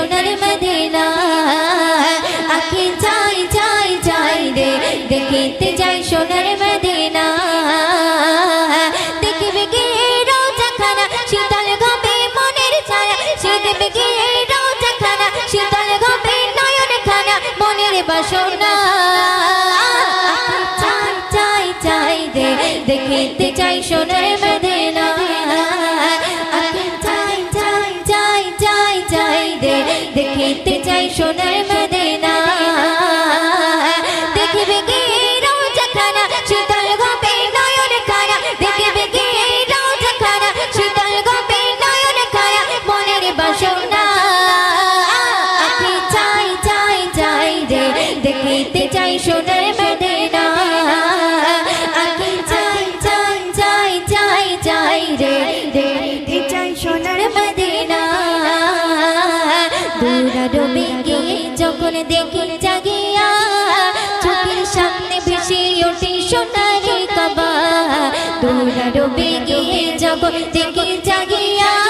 Yo nadie me 한번 띵기 자기야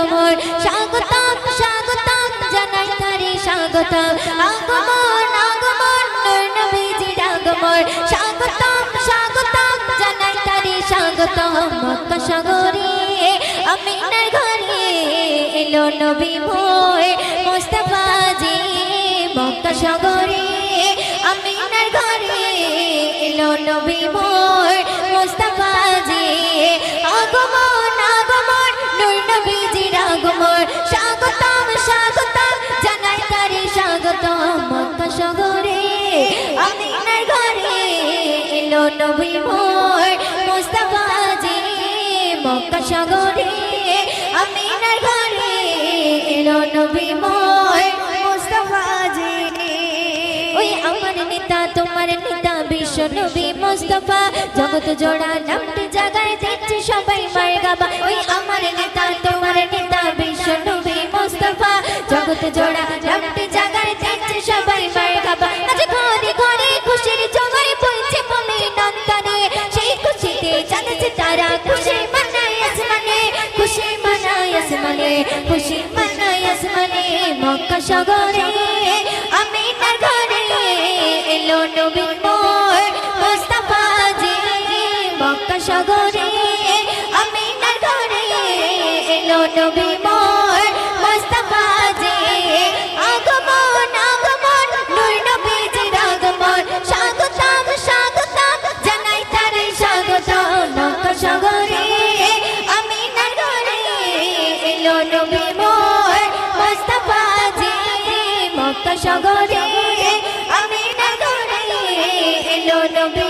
আগমন, স্বাগতম স্বাগতম জানাই তারি স্বাগতম। আগমন আগমন নবীজির আগমন। স্বাগতম স্বাগতম জানাই তারি স্বাগতম। মক্কা সাগরে আমিনার ঘরে এলো নবী মোর মোস্তফা জি, মক্কা সাগরে আমিনার ঘরে এলো নবী মোর মোস্তফা জি, আগমন আগমন নূর নবীজির আগমন। স্বাগতম স্বাগতম জানাই তারে স্বাগতম মক্কা সাগরে আমিনার ঘরে, এলো নবী মোর মোস্তফা জি মক্কা সাগরে আমিনার ঘরে, এলো নবী মোর মোস্তফা জি ওই আমার নেতা, তোমার নেতা বিশ্ব নবী মোস্তফা, জগৎ জোড়া নামটি জাগায় দিচ্ছে সবাই মার গাবা। ওই আমার নেতা, তোমার নেতা বিশ্ব নবী মোস্তফা, জগৎ জোড়া নামটি জাগায় দিচ্ছে সবাই মার গাবা। আজ ঘরে ঘরে খুশির জোগাড় বলছে বলে নন্দনে। সেই খুশিতে জানাচ্ছে তারা খুশি মানায় আসমানে, খুশি মানায় আসমানে, খুশি মানায় আসমানে মক্কা সাগরে আমিনার ঘরে এলো নবী সাগরে আমিনার ঘরে এলো নবী মোর মুস্তাফা জি আগমন আগমন, নূর নবীজির আগমন। স্বাগতম স্বাগতম, জানাই তারে স্বাগতম। মক্কা সাগরে আমিনার ঘরে এলো নবী মোর মোস্তফা মুস্তাফা মক্কা সাগরে আমিনার ঘরে এলো নবী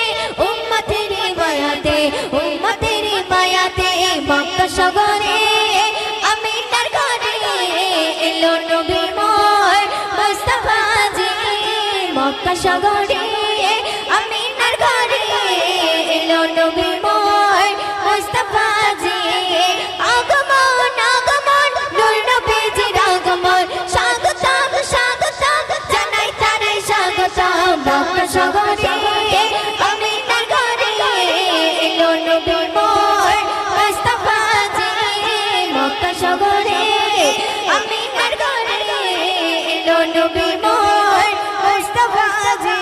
মক্কা আমি তার ঘরে এলো নবী মোর মুস্তাফাজি মক্কা মক্কা আমি তার ঘরে এলো নবী মোর মুস্তাফা এলো নবী মোর মুস্তাফা জি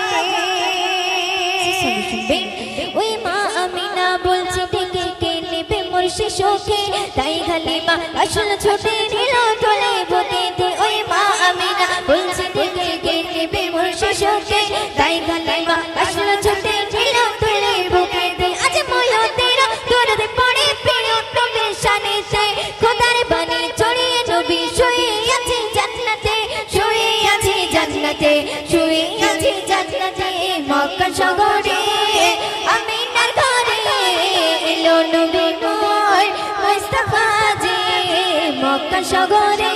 ওই মা আমিনা বলছে ডেকে কে নেবে মোর শিশুকে তাই হালিমা আসল ছোটে নিল তোলে বদিতে। ওই মা আমিনা বলছে ডেকে কে নেবে মোর শিশুকে তাই হালিমা সাগরে আমিনার ঘরে এলো নবী মোর মুস্তাফা জি মক্কা সাগরে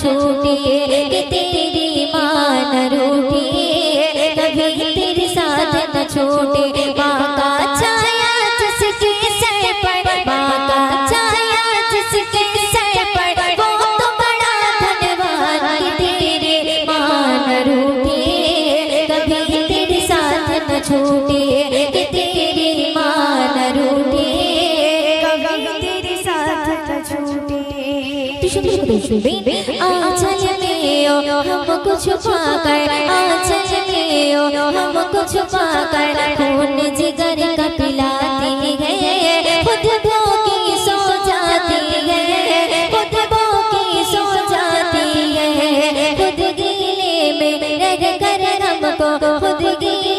साथ न छूटे कि तेरी माँ न रूठे। कभी तेरे साथ न छूटे। माँ का छाया जिसके सर पर माँ का छाया जिसके सर पर। वो तो बड़ा धनवान तेरे मान रूठे। कभी तेरे साथ न छूटे कि तेरे साथ न में ओ हमको छुपाकर आंचल में ओ हमको छुपाकर खून जिगर का पिलाती है खुद भूखी सो जाती है खुद भूखी सो जाती है खुद गीले में रग कर हमको खुद गीले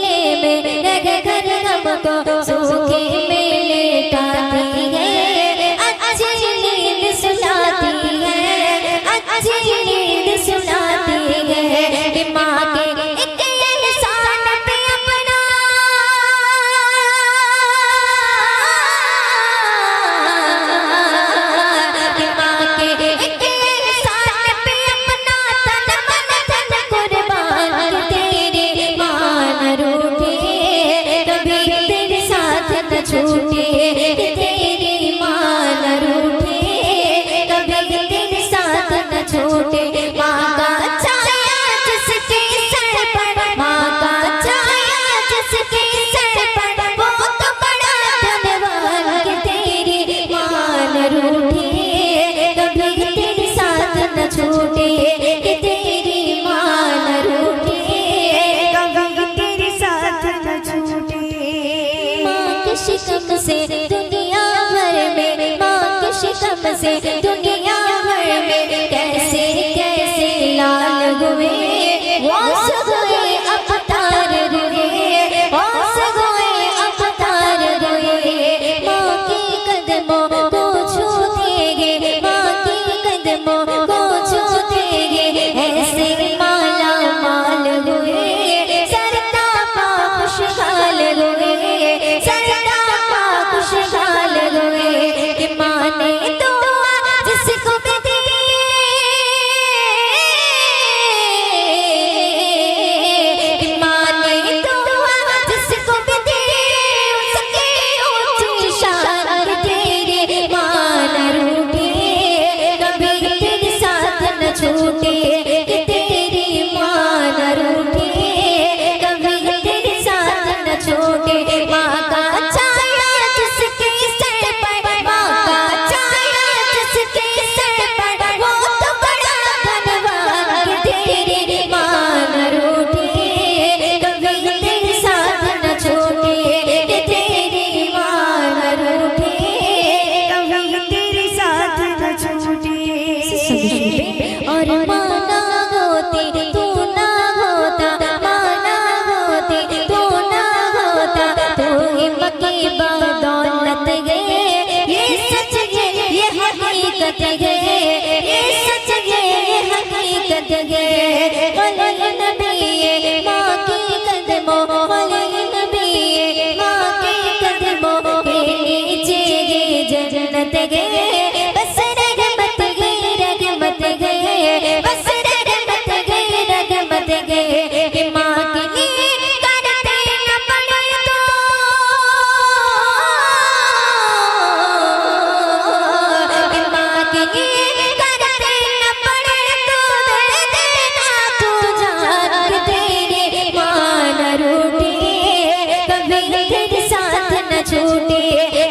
साथ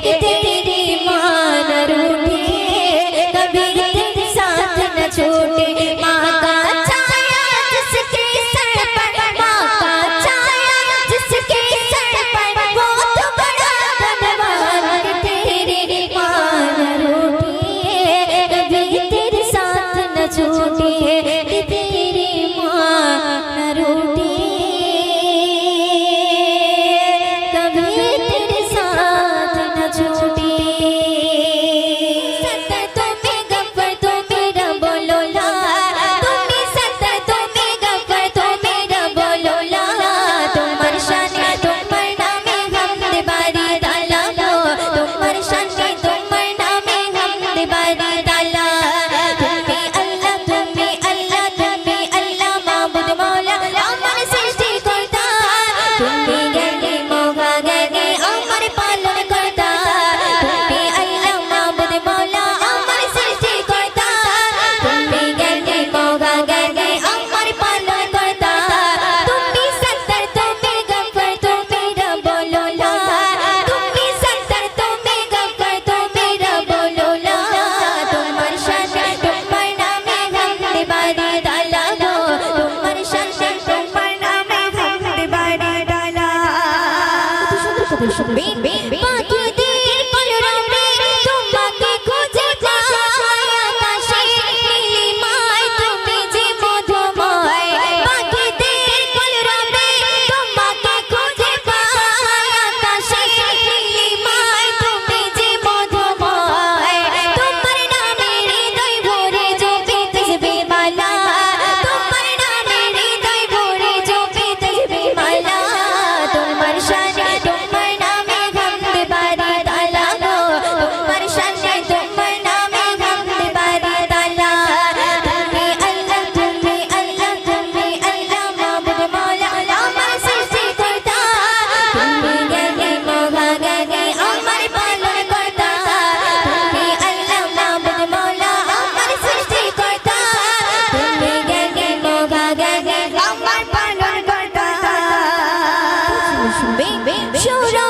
就让。